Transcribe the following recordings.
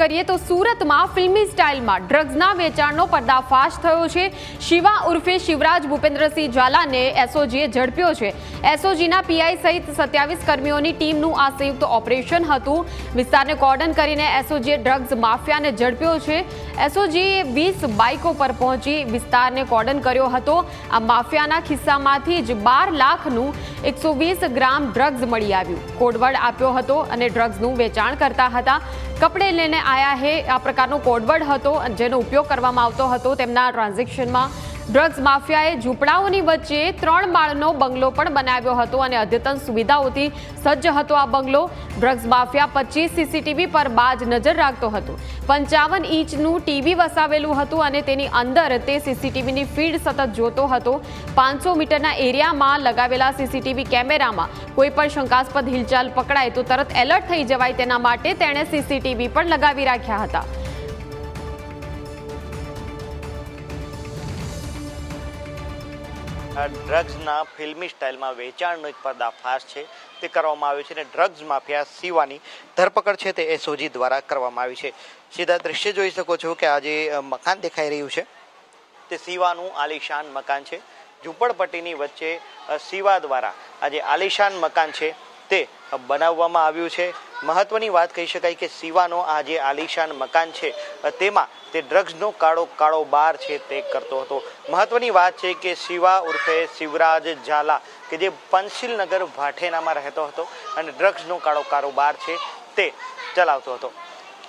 કરીએ તો સુરતમાં ફિલ્મી સ્ટાઇલમાં ડ્રગ્સના વેચાણનો પર્દાફાશ થયો છે. શિવા ઉર્ફે શિવરાજ ભૂપેન્દ્રસિંહ ઝાલાને એસઓજીએ ઝડપ્યો છે. એસઓજીના પીઆઈ સહિત સત્યાવીસ કર્મીઓની ટીમનું આ સંયુક્ત ઓપરેશન હતું. વિસ્તારને કોર્ડન કરીને એસઓજીએ ડ્રગ્સ માફિયાને ઝડપ્યો છે. એસઓજીએ વીસ બાઇકો પર પહોંચી વિસ્તારને કોર્ડન કર્યો હતો. આ માફિયાના ખિસ્સામાંથી જ બાર લાખનું એકસો ગ્રામ ડ્રગ્સ મળી આવ્યું. કોડવર્ડ આપ્યો હતો અને ડ્રગ્સનું વેચાણ કરતા હતા. કપડે લઈને આયા હે. આ પ્રકારનો કોડવર્ડ હતો, જેનો ઉપયોગ કરવામાં આવતો હતો તેમના ટ્રાન્ઝેક્શનમાં ડ્રગ્સ માફિયાએ ઝૂંપડાઓની વચ્ચે ત્રણ માળનો બંગલો પણ બનાવ્યો હતો અને અદ્યતન સુવિધાઓથી સજ્જ હતો આ બંગલો. ડ્રગ્સ માફિયા પચીસ સીસીટીવી પર બાજ નજર રાખતો હતો. પંચાવન ઇંચનું ટીવી વસાવેલું હતું અને તેની અંદર તે સીસીટીવીની ફીડ સતત જોતો હતો. પાંચસો મીટરના એરિયામાં લગાવેલા સીસીટીવી કેમેરામાં કોઈ પણ શંકાસ્પદ હિલચાલ પકડાય તો તરત એલર્ટ થઈ જવાય તેના માટે તેણે સીસીટીવી પણ લગાવી રાખ્યા હતા. ડ્રગ્સના ફિલ્મી સ્ટાઇલમાં વેચાણનો એક પર્દાફાશ છે. તે કરવામાં આવ્યો છે અને ડ્રગ્સ માફિયા સીવાની ધરપકડ છે તે એસઓજી દ્વારા કરવામાં આવી છે. સીધા દ્રશ્ય જોઈ શકો છો કે આ જે મકાન દેખાઈ રહ્યું છે, તે સીવાનું આલિશાન મકાન છે. ઝૂંપડપટ્ટીની વચ્ચે સીવા દ્વારા આ જે આલિશાન મકાન છે તે બનાવવામાં આવ્યું છે. મહત્વની વાત કહી શકાય કે સીવાનો આ જે આલિશાન મકાન છે, તેમાં તે ડ્રગ્સનો કાળો કાળો બાર છે તે કરતો હતો. મહત્વની વાત છે કે શિવા ઉર્ફે શિવરાજ ઝાલા, કે જે પંચશીલનગર ભાઠેનામાં રહેતો હતો અને ડ્રગ્સનો કાળો કારોબાર છે તે ચલાવતો હતો.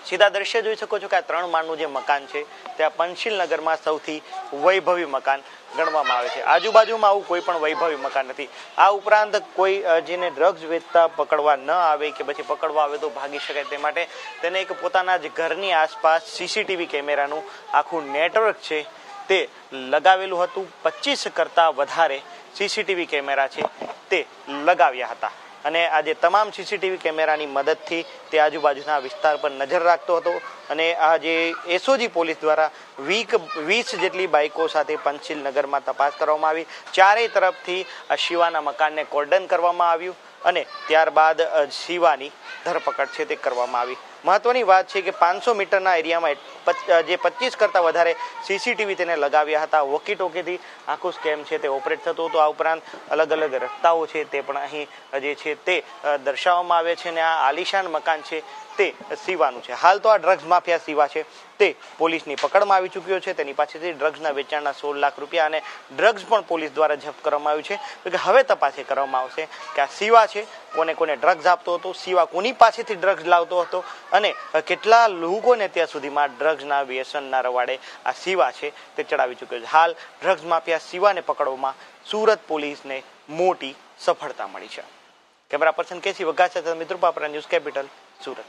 સીધા દ્રશ્ય જોઈ શકો છો કે આ ત્રણ માળનું જે મકાન છે, તે આ પંચશીલ નગરમાં સૌથી વૈભવી મકાન ગણવામાં આવે છે. આજુબાજુમાં આવું કોઈ પણ વૈભવી મકાન નથી. આ ઉપરાંત કોઈ જેને ડ્રગ્સ વેચતા પકડવા ન આવે કે પછી પકડવા આવે તો ભાગી શકાય તે માટે તેને એક પોતાના જ ઘરની આસપાસ સીસીટીવી કેમેરાનું આખું નેટવર્ક છે, તે લગાવેલું હતું. પચીસ કરતાં વધારે સીસીટીવી કેમેરા છે, તે લગાવ્યા હતા. અને આજે તમામ સીસીટીવી કેમેરાની મદદથી તે આજુબાજુના વિસ્તાર પર નજર રાખતો હતો અને આ જે એસઓજી પોલીસ દ્વારા વીક વીસ જેટલી બાઇકો સાથે પંચશીલ નગરમાં તપાસ કરવામાં આવી. ચારેય તરફથી આ શિવાના મકાનને કોર્ડન કરવામાં આવ્યું અને ત્યારબાદ શિવાની ધરપકડ છે તે કરવામાં આવી. મહત્વની વાત છે કે પાંચસો મીટરના એરિયામાં જે પચીસ કરતાં વધારે સીસીટીવી તેને લગાવ્યા હતા. વોકી ટોકીથી આખું સ્કેમ છે તે ઓપરેટ થતું હતું. આ ઉપરાંત અલગ અલગ રસ્તાઓ છે તે પણ અહીં જે છે તે દર્શાવવામાં આવે છે અને આ આલિશાન મકાન છે તે સીવાનું છે. હાલ તો આ ડ્રગ્સ માફિયા સીવા છે. તે પોલીસની પકડમાં આવી ચૂક્યો છે. તેની પાસેથી ડ્રગ્સના વેચાણના સોળ લાખ રૂપિયા અને ડ્રગ્સ પણ પોલીસ દ્વારા જપ્ત કરવામાં આવ્યું છે. કે હવે તપાસ કરવામાં આવશે કે આ સીવા છે. કોને કોને ડ્રગ્સ આપતો હતો, સીવા કોની પાસેથી ડ્રગ્સ લાવતો હતો અને કેટલા લોકોને ત્યાં સુધીમાં ડ્રગ્સના વ્યસનના રવાડે આ સીવા છે તે ચડાવી ચૂક્યો છે. હાલ ડ્રગ્સ માફિયા સીવાને પકડવામાં સુરત પોલીસને મોટી સફળતા મળી છે. કેમેરા પર્સન કેસી વઘા સાથે મિત્રો પાપરા ન્યૂઝ કેપિટલ સુરત.